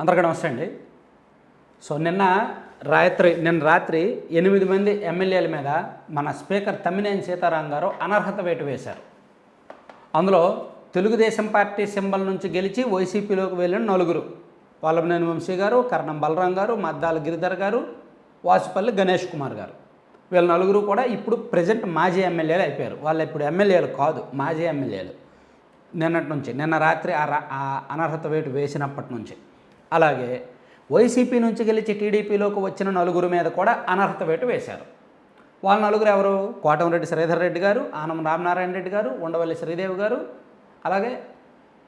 అందరికీ నమస్తే అండి. సో నిన్న రాత్రి నిన్న రాత్రి ఎనిమిది మంది ఎమ్మెల్యేల మీద మన స్పీకర్ తమ్మినేని సీతారాం గారు అనర్హత వేటు వేశారు. అందులో తెలుగుదేశం పార్టీ సింబల్ నుంచి గెలిచి వైసీపీలోకి వెళ్ళిన నలుగురు. వల్లభనేని వంశీ గారు కర్ణం బలరాం గారు మద్దాల గిరిధర్ గారు వాసుపల్లి గణేష్ కుమార్ గారు. వీళ్ళ నలుగురు కూడా ఇప్పుడు ప్రజెంట్ మాజీ ఎమ్మెల్యేలు అయిపోయారు. వాళ్ళు ఇప్పుడు ఎమ్మెల్యేలు కాదు మాజీ ఎమ్మెల్యేలు. నిన్నటి నుంచి నిన్న రాత్రి ఆ ఆ అనర్హత వేటు వేసినప్పటి నుంచి. అలాగే వైసీపీ నుంచి గెలిచి టీడీపీలోకి వచ్చిన నలుగురు మీద కూడా అనర్హత వేటు వేశారు. వాళ్ళ నలుగురు ఎవరు? కోటంరెడ్డి శ్రీధర్ రెడ్డి గారు ఆనం రామనారాయణ రెడ్డి గారు ఉండవల్లి శ్రీదేవి గారు అలాగే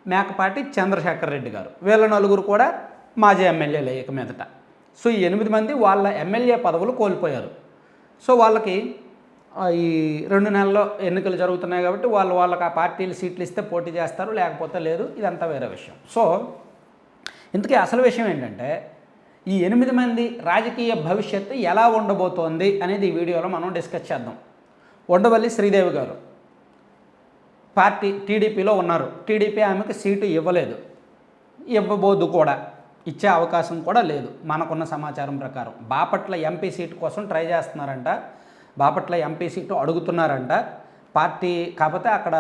మేకపాటి చంద్రశేఖర్ రెడ్డి గారు. వీళ్ళ నలుగురు కూడా మాజీ ఎమ్మెల్యేలే ఇక మీదట. సో ఈ ఎనిమిది మంది వాళ్ళ ఎమ్మెల్యే పదవులు కోల్పోయారు. సో వాళ్ళకి ఈ రెండు నెలల్లో ఎన్నికలు జరుగుతున్నాయి కాబట్టి వాళ్ళు వాళ్ళకి ఆ పార్టీలు సీట్లు ఇస్తే పోటీ చేస్తారు లేకపోతే లేదు ఇదంతా వేరే విషయం. సో ఇంతకీ అసలు విషయం ఏంటంటే ఈ ఎనిమిది మంది రాజకీయ భవిష్యత్తు ఎలా ఉండబోతోంది అనేది ఈ వీడియోలో మనం డిస్కస్ చేద్దాం. ఉండవల్లి శ్రీదేవి గారు పార్టీ టీడీపీలో ఉన్నారు. టీడీపీ ఆమెకు సీటు ఇవ్వలేదు. ఇవ్వబోదు కూడా. ఇచ్చే అవకాశం కూడా లేదు. మనకున్న సమాచారం ప్రకారం. బాపట్ల ఎంపీ సీటు కోసం ట్రై చేస్తున్నారంట. బాపట్ల ఎంపీ సీటు అడుగుతున్నారంట. పార్టీ కాకపోతే అక్కడ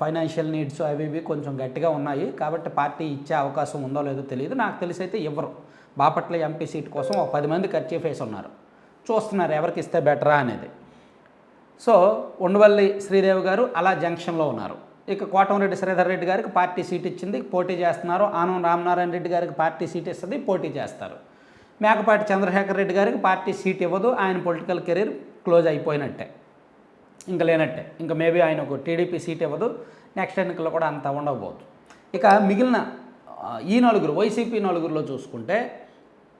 ఫైనాన్షియల్ నీడ్స్ అవి ఇవి కొంచెం గట్టిగా ఉన్నాయి. కాబట్టి పార్టీ ఇచ్చే అవకాశం ఉందో లేదో తెలియదు. నాకు తెలిసి అయితే ఇవ్వరు బాపట్ల ఎంపీ సీట్ కోసం ఒక పది మంది ఖర్చు ఫేస్ ఉన్నారు చూస్తున్నారు ఎవరికి ఇస్తే బెటరా అనేది. సో ఉండవల్లి శ్రీదేవి గారు అలా జంక్షన్లో ఉన్నారు. ఇక కోటంరెడ్డి శ్రీధర్ రెడ్డి గారికి పార్టీ సీట్ ఇచ్చింది పోటీ చేస్తున్నారు. ఆనం రామనారాయణ రెడ్డి గారికి పార్టీ సీట్ ఇస్తుంది పోటీ చేస్తారు. మేకపాటి చంద్రశేఖర్ రెడ్డి గారికి పార్టీ సీట్ ఇవ్వదు. ఆయన పొలిటికల్ కెరీర్ క్లోజ్ అయిపోయినట్టే. ఇంకా లేనట్టే. ఇంకా మేబీ ఆయనకు టీడీపీ సీట్ ఇవ్వదు. నెక్స్ట్ ఎన్నికల్లో కూడా అంత ఉండకపోవచ్చు. ఇక మిగిలిన ఈ నలుగురు వైసీపీ నలుగురిలో చూసుకుంటే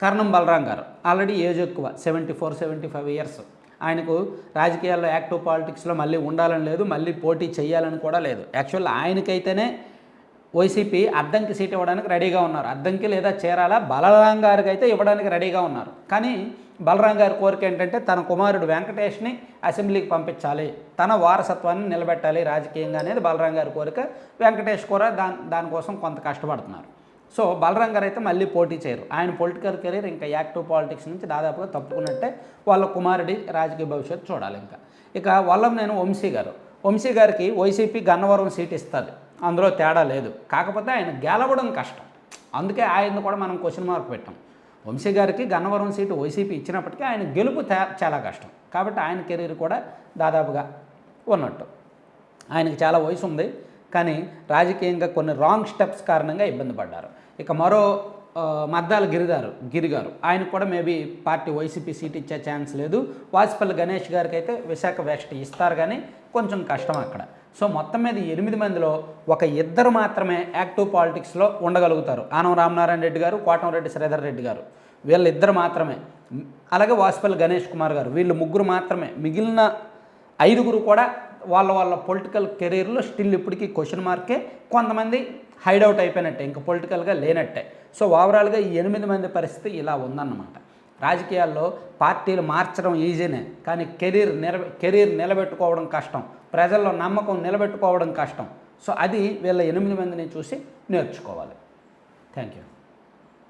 కర్ణం బలరాం గారు. ఆల్రెడీ ఏజ్ ఎక్కువ seventy four seventy five years. ఆయనకు రాజకీయాల్లో యాక్టివ్ పాలిటిక్స్లో మళ్ళీ ఉండాలని లేదు మళ్ళీ పోటీ చేయాలని కూడా లేదు. యాక్చువల్ ఆయనకైతేనే వైసీపీ అద్దంకి సీట్ ఇవ్వడానికి రెడీగా ఉన్నారు. అద్దంకి లేదా చేరాల బలరాం గారికి అయితే ఇవ్వడానికి రెడీగా ఉన్నారు. కానీ బలరాం గారి కోరిక ఏంటంటే తన కుమారుడు వెంకటేష్ని అసెంబ్లీకి పంపించాలి. తన వారసత్వాన్ని నిలబెట్టాలి రాజకీయంగా అనేది బలరాం గారి కోరిక. వెంకటేష్ కూడా దాని దానికోసం కొంత కష్టపడుతున్నారు. సో బలరాం గారు అయితే మళ్ళీ పోటీ చేయరు. ఆయన పొలిటికల్ కెరీర్ ఇంకా యాక్టివ్ పాలిటిక్స్ నుంచి దాదాపుగా తప్పుకున్నట్టే వాళ్ళ కుమారుడి రాజకీయ భవిష్యత్తు చూడాలి ఇంకా. ఇక వల్లం నేను వంశీ గారు. వంశీ గారికి వైసీపీ గన్నవరం సీట్ ఇస్తుంది. అందులో తేడా లేదు. కాకపోతే ఆయన గెలవడం కష్టం. అందుకే ఆయన్ని కూడా మనం క్వశ్చన్ మార్క్ పెట్టాం. వంశీ గారికి గన్నవరం సీటు వైసీపీ ఇచ్చినప్పటికీ ఆయన గెలుపు తే- చాలా కష్టం. కాబట్టి ఆయన కెరీర్ కూడా దాదాపుగా ఉన్నట్టు. ఆయనకి చాలా వయసు ఉంది. కానీ రాజకీయంగా కొన్ని రాంగ్ స్టెప్స్ కారణంగా ఇబ్బంది పడ్డారు. ఇక మరో మద్దాల గిరిదారు గిరిగారు. ఆయనకు కూడా మేబీ పార్టీ వైసీపీ సీట్ ఇచ్చే ఛాన్స్ లేదు. వాజ్పల్లి గణేష్ గారికి అయితే విశాఖ వెస్ట్ ఇస్తారు కానీ కొంచెం కష్టం అక్కడ. సో మొత్తం మీద ఎనిమిది మందిలో ఒక ఇద్దరు మాత్రమే యాక్టివ్ పాలిటిక్స్లో ఉండగలుగుతారు. ఆనం రామనారాయణ రెడ్డి గారు కోటంరెడ్డి శ్రీధర్ రెడ్డి గారు. వీళ్ళిద్దరు మాత్రమే. అలాగే వాసుపల్లి గణేష్ కుమార్ గారు. వీళ్ళు ముగ్గురు మాత్రమే. మిగిలిన ఐదుగురు కూడా వాళ్ళ వాళ్ళ పొలిటికల్ కెరీర్లో స్టిల్ ఇప్పటికీ క్వశ్చన్ మార్కే. కొంతమంది హైడౌట్ అయిపోయినట్టే. ఇంకా పొలిటికల్గా లేనట్టే. సో ఓవరాల్గా ఈ ఎనిమిది మంది పరిస్థితి ఇలా ఉందన్నమాట. రాజకీయాల్లో పార్టీలు మార్చడం ఈజీనే. కానీ కెరీర్ నిలబె కెరీర్ నిలబెట్టుకోవడం కష్టం. ప్రజల్లో నమ్మకం నిలబెట్టుకోవడం కష్టం. సో అది వీళ్ళ ఎనిమిది మందిని చూసి నేర్చుకోవాలి. Thank you